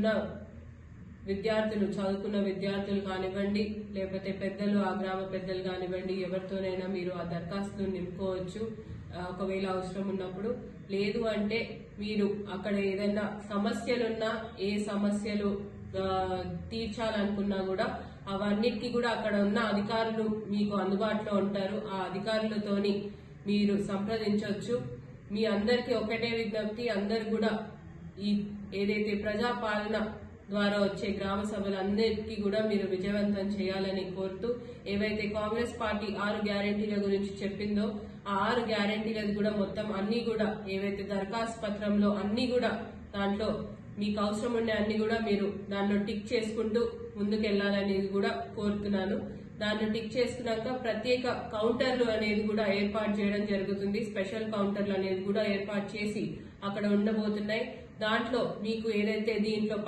ఉన్న విద్యార్థులు చదువుకున్న విద్యార్థులు కానివ్వండి లేకపోతే పెద్దలు ఆ గ్రామ పెద్దలు కానివ్వండి ఎవరితోనైనా మీరు ఆ దరఖాస్తులు నింపుకోవచ్చు. ఒకవేళ అవసరం ఉన్నప్పుడు. లేదు అంటే మీరు అక్కడ ఏదైనా సమస్యలున్నా ఏ సమస్యలు తీర్చాలనుకున్నా కూడా అవన్నిటికీ కూడా అక్కడ ఉన్న అధికారులు మీకు అందుబాటులో ఉంటారు. ఆ అధికారులతోని మీరు సంప్రదించవచ్చు. మీ అందరికీ ఒకటే విజ్ఞప్తి అందరు కూడా ఈ ఏదైతే ప్రజాపాలన ద్వారా వచ్చే గ్రామ సభలందరికీ కూడా మీరు విజయవంతం చేయాలని కోరుతూ ఏవైతే కాంగ్రెస్ పార్టీ ఆరు గ్యారంటీల గురించి చెప్పిందో ఆ ఆరు గ్యారంటీలది కూడా మొత్తం అన్ని కూడా ఏవైతే దరఖాస్తు పత్రంలో అన్ని కూడా దాంట్లో మీకు అవసరం ఉండే అన్ని కూడా మీరు దాంట్లో టిక్ చేసుకుంటూ ముందుకెళ్ళాలనేది కూడా కోరుతున్నాను. దాన్ని టిక్ చేసుకున్నాక ప్రత్యేక కౌంటర్లు అనేది కూడా ఏర్పాటు చేయడం జరుగుతుంది. స్పెషల్ కౌంటర్లు అనేది కూడా ఏర్పాటు చేసి అక్కడ ఉండబోతున్నాయి. దాంట్లో మీకు ఏదైతే దీంట్లో